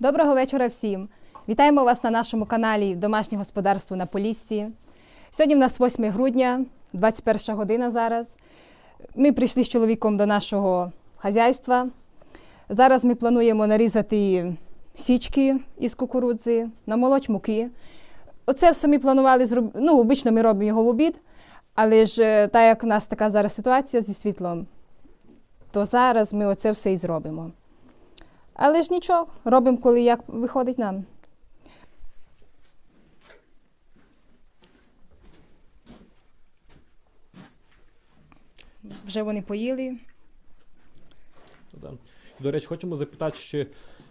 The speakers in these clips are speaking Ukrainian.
Доброго вечора всім! Вітаємо вас на нашому каналі Домашнє господарство на Поліссі. Сьогодні в нас 8 грудня, 21 година зараз. Ми прийшли з чоловіком до нашого хазяйства. Зараз ми плануємо нарізати січки із кукурудзи, намолоть муки. Оце все ми планували зробити. Ну, обично ми робимо його в обід, але ж е, так як у нас така зараз ситуація зі світлом, то зараз ми оце все і зробимо. Але ж нічого, робимо, коли як виходить нам. Вже вони поїли. До речі, хочемо запитати ще,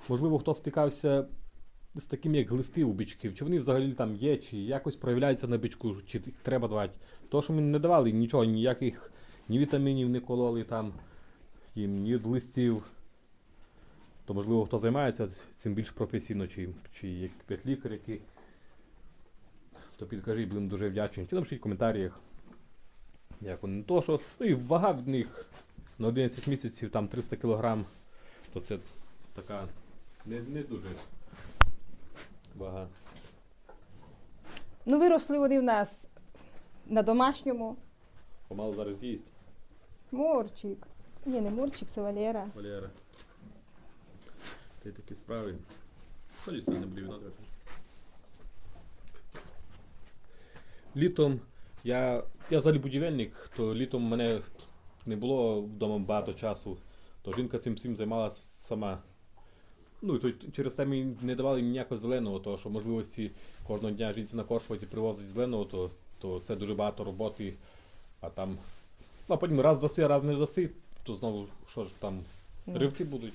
можливо, хто стикався з таким, як глисти у бичків. Чи вони взагалі там є, чи якось проявляються на бичку, чи їх треба давати. То, що ми не давали нічого, ніяких ні вітамінів не кололи там, їм, ні глистів. То, можливо, хто займається цим більш професійно, чи, чи як петлікар який, то підкажіть, будемо дуже вдячні. Чи напишіть в коментарях. Як вони. То, що, ну і вага від них на 11 місяців там 300 кг, то це така не, не дуже вага. Ну, виросли вони в нас на домашньому. Помало зараз їсть. Мурчик. Ні, не Мурчик, це Валера. Валера. Ти такі справи. Ходіть, не буде виноград. Літом я, я взагалі будівельник, то літом мене не було вдома багато часу, то жінка цим всім займалася сама. Ну і то через те мені не давали ніякого зеленого, того що можливості кожного дня жінці накошувати і привозити зеленого, то, то це дуже багато роботи. А там. Ну, а потім раз даси, раз не даси, то знову що ж там Ну. ривки будуть.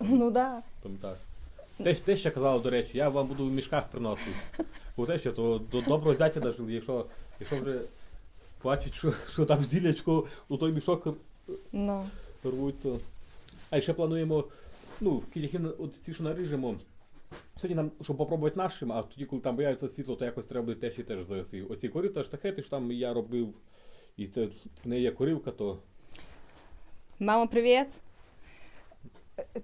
Ну да. Там так. Те, те ще казала, до речі, я вам буду в мішках приносити. Бо те, що то до доброго зятя дожили, якщо, якщо вже бачить, що, що там зілячко у той мішок Ну. рвуть, то. А ще плануємо, ну, кіліхи от ці, що наріжемо. Сьогодні нам, щоб попробувати нашим, а тоді, коли там появиться світло, то якось треба буде теж і теж завести. Оці корита штахети, що там я робив, і це в неї є коривка, то Мамо, привіт.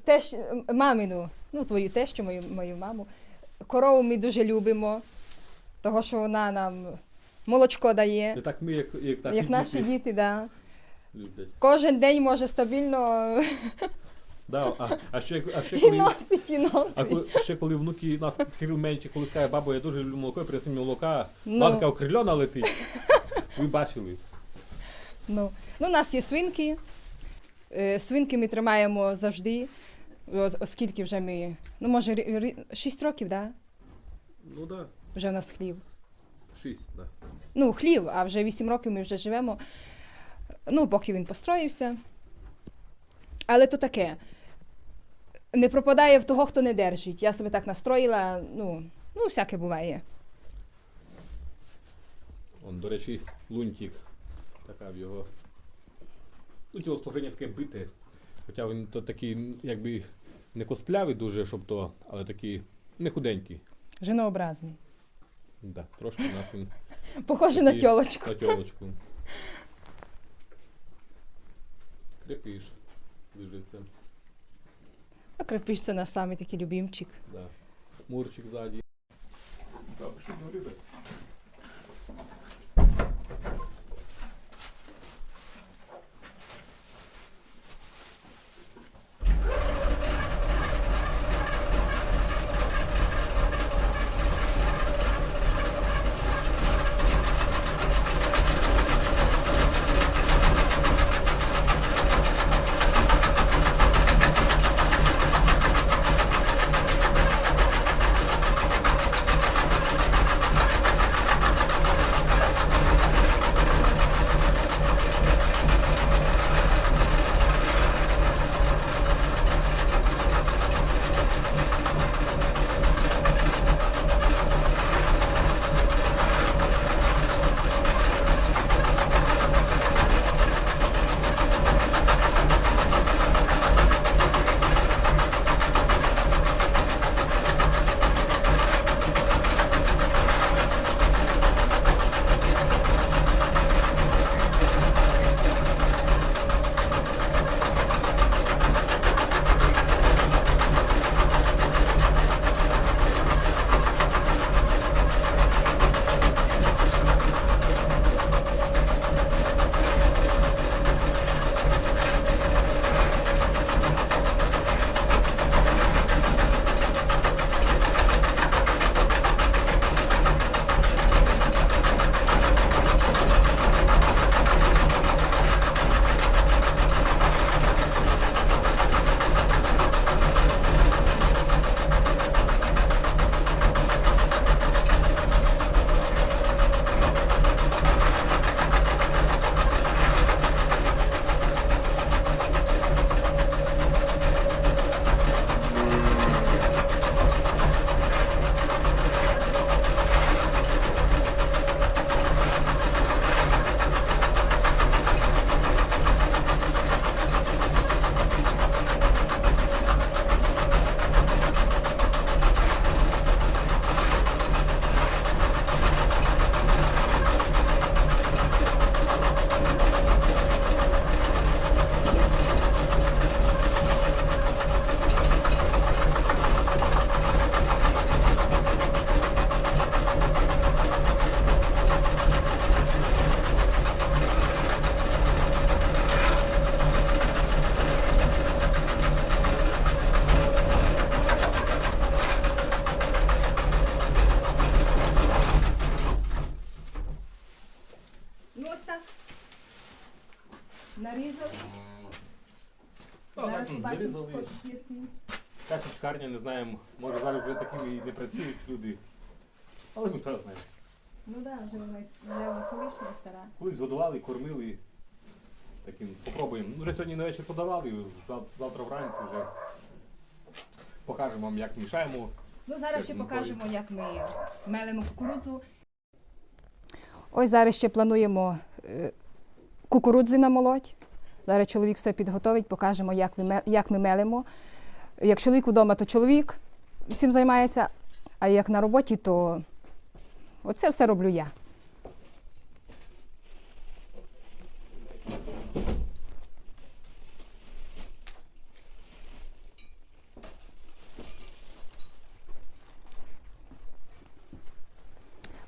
Теж мамину, ну твою тещу, мою, мою маму. Корову ми дуже любимо, того, що вона нам молочко дає, так ми, як, як наші, як наші діти діти, да. люблять. Кожен день може стабільно Да, а, а ще, а ще і коли... носить, і А коли, ще коли внуки нас Кирил менше, коли скаже, бабу, я дуже люблю молоко, я принеси мені молока, Ну. банка окрильона летить. Ви бачили. Ну, ну, у нас є свинки. Е, Свинки ми тримаємо завжди, оскільки вже ми, ну може, 6 років, да? Ну так, да. вже в нас хлів. шість, да. Ну, хлів, а вже 8 років ми вже живемо. Ну, поки він построївся. Але то таке. Не пропадає в того, хто не держить. Я себе так настроїла, ну, ну всяке буває. Он, до речі, лунтик. Така в його. Ну, тілосложення таке бите. Хоча він то такий, якби не костлявий дуже, щоб то, але такий не худенький. Женообразний. Да, трошки у нас він Похоже на такий тьолочку. На тьолочку. Крепиш. Лежиться. А крепиш це наш самий такий любимчик. Да. Мурчик сзади. Нарізали. Ну, Зараз що їсти. Та січкарня, не знаємо, може зараз вже такими і не працюють люди. Але ми хто знає. Ну так, да, вже вона колишня стара. Колись годували, кормили. Таким попробуємо. Ну, Вже сьогодні на вечір подавали, завтра вранці вже покажемо вам, як мішаємо. Ну, зараз ще покажемо, як ми мелимо кукурудзу. Ось зараз ще плануємо е, кукурудзи намолоть. Зараз чоловік все підготовить, покажемо, як, ме- як ми мелимо. Як чоловік вдома, то чоловік цим займається, а як на роботі, то оце все роблю я.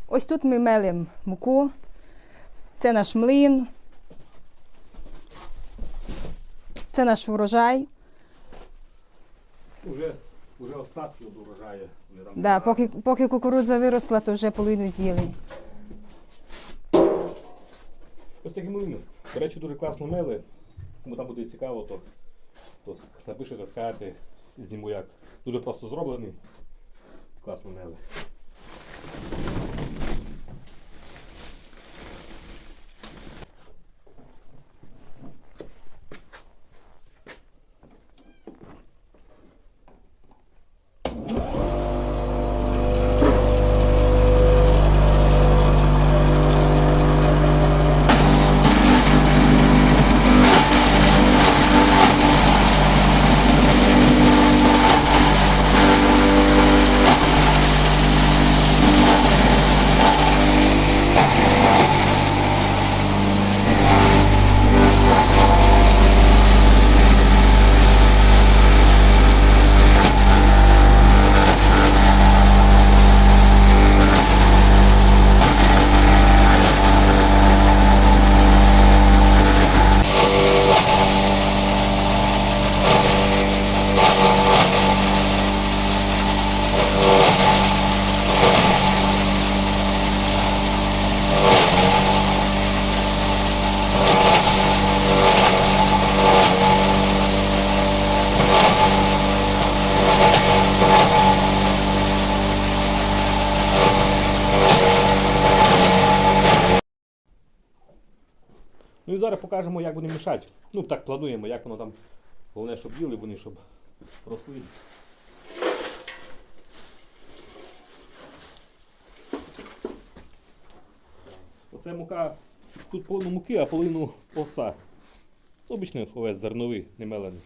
Ось тут ми мелимо муку. Це наш млин. Це наш врожай. Уже, уже остатки від урожаю. Вони там Да, поки, поки кукурудза виросла, то вже половину з'їли. Ось такі млини. До речі, дуже класно мели. Кому там буде цікаво, то, то с- напишете, скажете, зніму як. Дуже просто зроблений. Класно мели. І зараз покажемо, як вони мішати. Ну так плануємо, як воно там. Головне, щоб їли вони, щоб росли. Оце мука. Тут половину муки, а половину овса. Обичний овець зерновий, не мелений.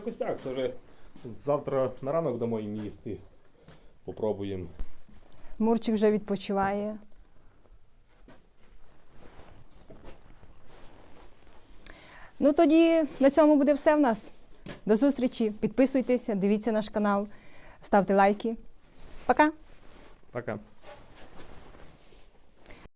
Якось так, це вже завтра на ранок дамо їм їсти. Попробуємо. Мурчик вже відпочиває. Ну тоді на цьому буде все в нас. До зустрічі. Підписуйтеся, дивіться наш канал, ставте лайки. Пока! Пока.